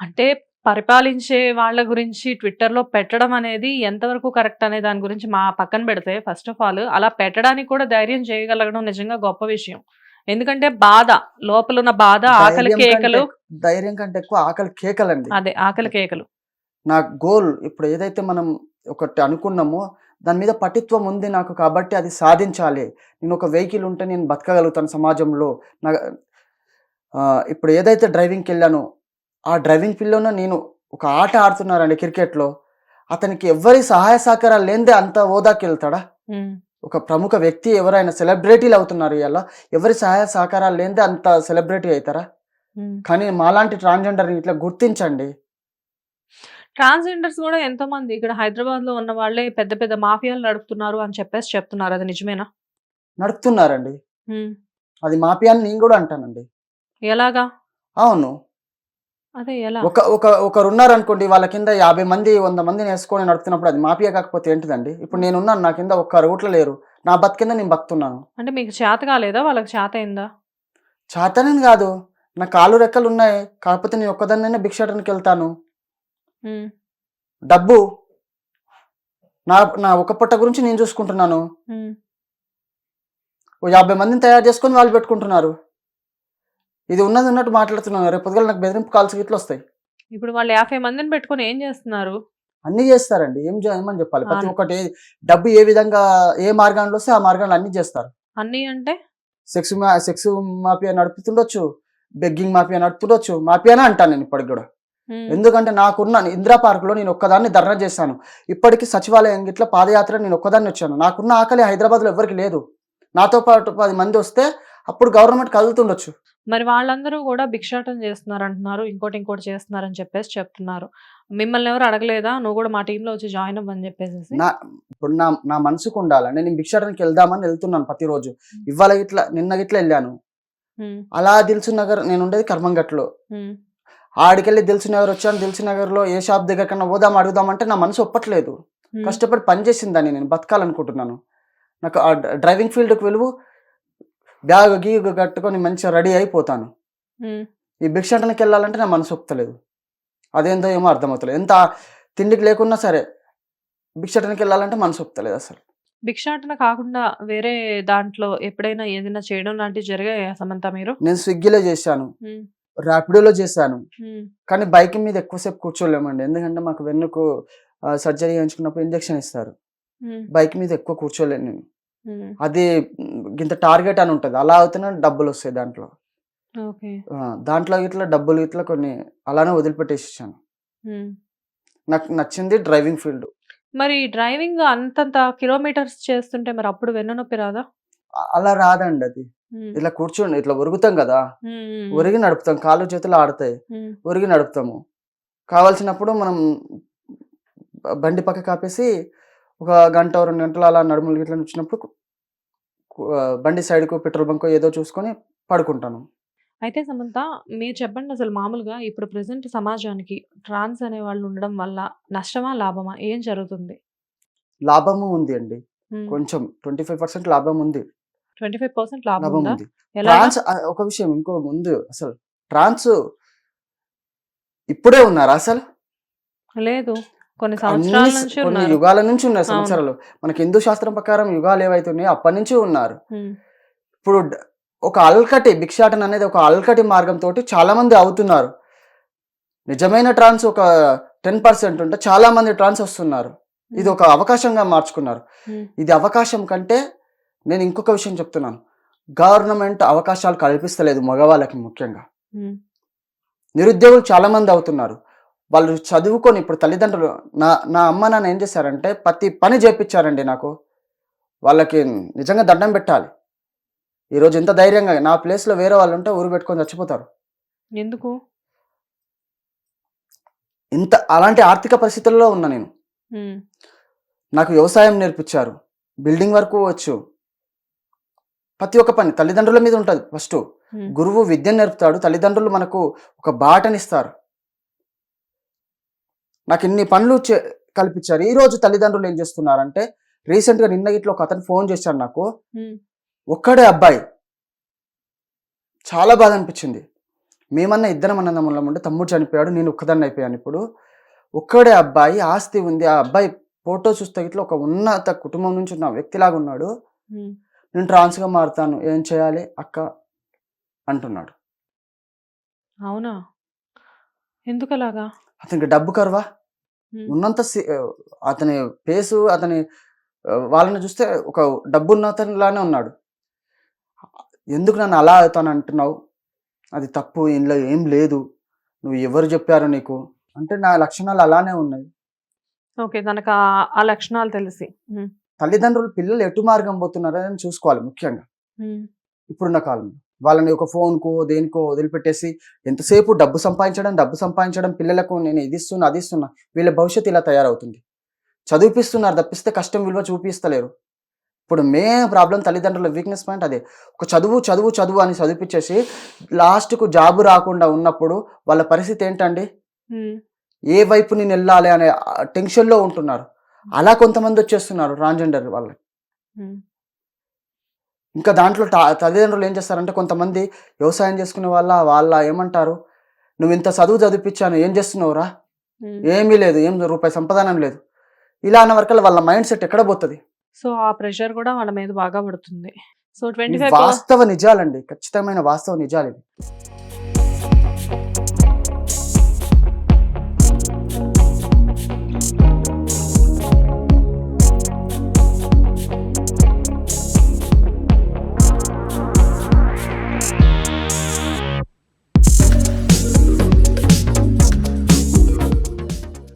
అంటే పరిపాలించే వాళ్ళ గురించి ట్విట్టర్‌లో పెట్టడం అనేది ఎంతవరకు కరెక్ట్ అనే దాని గురించి మా పక్కన పెడితే ఫస్ట్ ఆఫ్ ఆల్ అలా పెట్టడానికి కూడా ధైర్యం చేయగలగడం నిజంగా గొప్ప విషయం. ఎందుకంటే బాధ లోపలున్న బాధ, ఆకలి కేకలు ధైర్యం కంటే ఎక్కువ ఆకలి కేకలండి. అదే ఆకలి కేకలు. నా గోల్ ఇప్పుడు ఏదైతే మనం ఒకటి అనుకున్నామో దాని మీద పటిత్వం ఉంది నాకు కాబట్టి అది సాధించాలి. నేను ఒక వెహికల్ ఉంటే నేను బతకగలుగుతాను సమాజంలో. నా ఇప్పుడు ఏదైతే డ్రైవింగ్‌కెళ్ళానో ఆ డ్రైవింగ్ ఫీల్డ్‌లోనే నేను ఒక ఆట ఆడుతున్నానండి క్రికెట్‌లో. అతనికి ఎవ్వరి సహాయ సహకారాలు లేనిదే అంత హోదాకెళ్తాడా? హ్మ్. ఒక ప్రముఖ వ్యక్తి ఎవరైనా సెలబ్రిటీలు అవుతున్నారు ఇయాల. ఎవరి సహాయ సహకారాలు లేనిదే అంత సెలబ్రిటీ అయితారా? హ్మ్. కానీ మాలాంటి ట్రాన్స్‌జెండర్‌ని ఇట్లా గుర్తించండి. ట్రాన్స్‌జెండర్స్ కూడా ఎంతోమంది ఇక్కడ హైదరాబాద్‌లో ఉన్న వాళ్ళే పెద్ద పెద్ద మాఫియాలు నడుపుతున్నారు అని చెప్పేసి చెప్తున్నారు. అది నిజమేనా? నడుపుతున్నారండి. అది మాఫియా అని నేను కూడా అంటానండి. ఎలాగా? అవును. ఒక ఒక ఒకరున్నారనుకోండి వాళ్ళ కింద 50 మంది, 100 మందిని యేసుకొని నడుపుతున్నప్పుడు అది మాఫియా కాకపోతే ఏంటిదండి? ఇప్పుడు నేనున్నాను నా కింద ఒక్కరు కూడా లేరు. నా బతుకింద నేను బతుకుతున్నాను. అంటే మీకు చేత కాలేదా? వాళ్ళకి చేతయిందా? చేతనని కాదు. నా కాళ్ళు రెక్కలున్నాయి. కాకపోతే నేను ఒక్కదాన్నైనా భిక్షాటనకెళ్తాను. హ్మ్. డబ్బు నా నా ఒక పొట్ట గురించి నేను చూసుకుంటున్నాను. 50 మందిని తయారు చేసుకొని వాళ్ళు పెట్టుకుంటున్నారు. ఇది ఉన్నది ఉన్నట్టు మాట్లాడుతున్నాను. రేపు పొద్దుగాల నాకు బెదిరింపు కాల్స్ గిట్ల వస్తాయి. ఇప్పుడు వాళ్ళు 50 మందిని పెట్టుకొని ఏం చేస్తున్నారు? అన్నీ చేస్తారండి. ఏం చేయమని చెప్పాలి. ప్రతి. ఒక్కటి డబ్బు ఏ విధంగా ఏ మార్గాల్లో వస్తే ఆ మార్గాల్లో అన్నీ చేస్తారు. అన్నీ అంటే? సెక్స్ సెక్స్ మాఫియా నడుపుతుండొచ్చు. బెగ్గింగ్ మాఫియా నడుపుతుండొచ్చు. మాఫియానే అంటాను నేను ఇప్పటికి కూడా. ఎందుకంటే నాకున్న ఇందిరా పార్క్‌లో నేను ఒక్కదాన్ని ధర్నా చేశాను. ఇప్పటికి సచివాలయం గిట్ల పాదయాత్ర నేను ఒక్కదాన్ని వచ్చాను. నాకున్న ఆకలి హైదరాబాద్‌లో ఎవ్వరికీ లేదు. నాతో పాటు 10 మంది వస్తే అప్పుడు గవర్నమెంట్ కదులుతుండొచ్చు. మరి వాళ్ళందరూ కూడా భిక్షాటన చేస్తున్నారంటున్నారు. ఇంకోటి ఇంకోటి చేస్తున్నారని చెప్పేసి చెప్తున్నారు. మిమ్మల్ని ఎవరు అడగలేదా? నువ్వు కూడా మా టీమ్‌లో వచ్చి జాయిన్ అవ్వని చెప్పేసేసి? నా ఇప్పుడు నా నా మనసుకు ఉండాలండి. నేను భిక్షాటనకి వెళ్దామని వెళ్తున్నాను ప్రతిరోజు. ఇవాళ గిట్ల నిన్న గిట్ల వెళ్ళాను. అలా దిల్సుఖ్ నగర్ నేను ఉండేది కర్మంఘట్‌లో. హ్మ్. ఆడికెళ్ళి దిల్సుఖ్ నగర్ వచ్చాను. దిల్సుఖ్ నగర్‌లో ఏ షాప్ దగ్గరకన్నా పోదాం అడుగుదామంటే నా మనసు ఒప్పట్లేదు. కష్టపడి పని నేను బతకాలనుకుంటున్నాను. నాకు డ్రైవింగ్ ఫీల్డ్‌కి వెలువు బ్యాగ్ గీగ్ కట్టుకొని మంచిగా రెడీ అయిపోతాను. ఈ భిక్షాటనకి వెళ్ళాలంటే నా మనసు ఒప్పుతలేదు. అదేందో ఏమో అర్థమవుతలేదు. ఎంత తిండికి లేకున్నా సరే భిక్షాటనకి వెళ్ళాలంటే మనసు ఒప్పుతలేదు అసలు. భిక్షాటన కాకుండా వేరే దాంట్లో ఎప్పుడైనా ఏదైనా చేయడం లాంటివి జరిగాయా సమంత మీరు? నేను స్విగ్గీలో చేశాను. ర్యాపిడోలో చేశాను. కానీ బైక్ మీద ఎక్కువసేపు కూర్చోలేమండి. ఎందుకంటే మాకు వెన్నుకు సర్జరీ చేయించుకున్నప్పుడు ఇంజెక్షన్ ఇస్తారు. బైక్ మీద ఎక్కువ కూర్చోలేను నేను. అది గింత టార్గెట్ అని ఉంటది. అలా అవుతేనే డబ్బులొస్తాయి దాంట్లో. ఓకే. ఆ! దాంట్లో గిట్ల డబ్బులు గిట్ల కొన్ని అలానే వదిలిపెట్టేసేసాను. హ్మ్. నాకు నచ్చింది డ్రైవింగ్ ఫీల్డ్. మరి డ్రైవింగ్ అంతంత కిలోమీటర్స్ చేస్తుంటే మరి అప్పుడు వెన్నునొప్పి రాదా? అలా రాదండి అది. ఇట్లా కూర్చొని ఇట్లా ఒరుగుతాం కదా! ఒరిగి నడుపుతాం. కాళ్ళు చేతులు ఆడతాయి. ఒరిగి నడుపుతాము. కావాల్సినప్పుడు మనం బండి పక్కకు ఆపేసి ఒక గంట, 2 గంటలు అలా నడుములు గిట్ల ఆహ్, బండి సైడ్‌కో పెట్రోల్ బంకో ఏదో చూసుకొని పడుకుంటాను. అయితే సమంత మీరు చెప్పండి అసలు మామూలుగా ఇప్పుడు ప్రెజెంట్ సమాజానికి ట్రాన్స్ అనేవాళ్ళు ఉండడం వల్ల నష్టమా? లాభమా? ఏం జరుగుతుంది? లాభము ఉంది అండి. కొంచెం 25% లాభం ఉంది. 25% లాభం లాభం ఉందా? ట్రాన్స్ ఒక విషయం ఇంకో ముందు అసలు ట్రాన్స్ ఇప్పుడే ఉన్నారా అసలు? లేదు. కొన్ని సంవత్సరాల నుంచి కొన్ని. యుగాల నుంచి ఉన్నాయి. సంవత్సరాలు. మనకి హిందూ శాస్త్రం ప్రకారం యుగాలు ఏవైతే ఉన్నాయో అప్పటి నుంచి ఉన్నారు. ఇప్పుడు ఒక అల్కటి భిక్షాటన అనేది ఒక అల్కటి మార్గంతోటి చాలా మంది అవుతున్నారు. నిజమైన ట్రాన్స్ ఒక 10% ఉంటే చాలా మంది ట్రాన్స్ వస్తున్నారు. ఇది. ఒక అవకాశంగా మార్చుకున్నారు. ఇది అవకాశం కంటే నేను ఇంకొక విషయం చెప్తున్నాను. గవర్నమెంట్ అవకాశాలు కల్పిస్తలేదు మగవాళ్ళకి ముఖ్యంగా. నిరుద్యోగులు చాలా మంది అవుతున్నారు. వాళ్ళు చదువుకొని ఇప్పుడు తల్లిదండ్రులు నా నా అమ్మ, నాన్న ఏం చేశారంటే ప్రతి పని చేపిచ్చారండి నాకు. వాళ్ళకి నిజంగా దండం పెట్టాలి. ఈరోజు ఇంత ధైర్యంగా నా ప్లేస్‌లో వేరే వాళ్ళుంటే ఉరి పెట్టుకొని చచ్చిపోతారు. ఎందుకు? ఇంత అలాంటి ఆర్థిక పరిస్థితుల్లో ఉన్నా నేను. నాకు వ్యవసాయం నేర్పిచ్చారు. బిల్డింగ్ వరకు వచ్చు. ప్రతి ఒక్క పని తల్లిదండ్రుల మీద ఉంటది ఫస్టు. గురువు విద్యను నేర్పుతాడు. తల్లిదండ్రులు మనకు ఒక బాటనిస్తారు. నాకు ఇన్ని పనులు కల్పించారు. ఈరోజు తల్లిదండ్రులు ఏం చేస్తున్నారంటే రీసెంట్‌గా నిన్న గిట్ల ఒక అతను ఫోన్ చేశాడు నాకు. ఒక్కడే అబ్బాయి. చాలా బాధ అనిపించింది. మేమన్నా ఇద్దరం అన్నదమ్ములం ఉంటే తమ్ముడు చనిపోయాడు నేను ఒక్కదాన్ని అయిపోయాను ఇప్పుడు ఒక్కడే అబ్బాయి ఆస్తి ఉంది ఆ అబ్బాయి ఫోటో చూస్తే ఇట్లా ఒక ఉన్నత కుటుంబం నుంచి ఉన్న వ్యక్తిలాగా ఉన్నాడు. నేను ట్రాన్స్గా మారుతాను ఏం చేయాలి అక్క అంటున్నాడు అవునా ఎందుకు అలాగా అతనికి డబ్బు కరువా. ఉన్నంత అతని పేసు అతని వాళ్ళని చూస్తే ఒక డబ్బు ఉన్న అతనిలానే ఉన్నాడు. ఎందుకు నన్ను అలా అవుతాను అంటున్నావు? అది తప్పు ఇందులో ఏం లేదు. నువ్వు ఎవరు చెప్పారు నీకు? అంటే నా లక్షణాలు అలానే ఉన్నాయి. ఓకే తనకు ఆ- లక్షణాలు తెలిసి. తల్లిదండ్రులు పిల్లలు ఎటు మార్గం పోతున్నారని చూసుకోవాలి ముఖ్యంగా. ఇప్పుడున్న కాలంలో. వాళ్ళని ఒక ఫోన్కో దేనికో వదిలిపెట్టేసి ఎంతసేపు డబ్బు సంపాదించడం డబ్బు సంపాదించడం పిల్లలకు నేను ఇది ఇస్తున్నా అది ఇస్తున్నా వీళ్ళ భవిష్యత్తు ఇలా తయారవుతుంది. చదివిపిస్తున్నారు తప్పిస్తే కష్టం విలువ చూపిస్తలేరు. ఇప్పుడు మే ప్రాబ్లం తల్లిదండ్రుల వీక్నెస్ పాయింట్ అదే. ఒక చదువు చదువు చదువు అని చదివిపించేసి లాస్ట్కు జాబు రాకుండా ఉన్నప్పుడు వాళ్ళ పరిస్థితి ఏంటండి. ఏ వైపు నేను వెళ్ళాలి అనే టెన్షన్లో ఉంటున్నారు. అలా కొంతమంది వచ్చేస్తున్నారు ట్రాన్స్జెండర్ వాళ్ళు ఉమ్. ఇంకా దాంట్లో తల్లిదండ్రులు ఏం చేస్తారంటే కొంతమంది వ్యవసాయం చేసుకునే వాళ్ళ వాళ్ళ ఏమంటారు నువ్వు ఇంత చదువు చదివిపించాను ఏం చేస్తున్నావురా. ఏమీ లేదు ఏం రూపాయి సంపాదనం లేదు. ఇలా అన్న వరకు వాళ్ళ మైండ్ సెట్ ఎక్కడ పోతుంది? సో ఆ ప్రెషర్ కూడా వాళ్ళ మీద బాగా పడుతుంది. సో ట్వంటీ వాస్తవ నిజాలండి. ఖచ్చితమైన వాస్తవ నిజాలు ఇవి.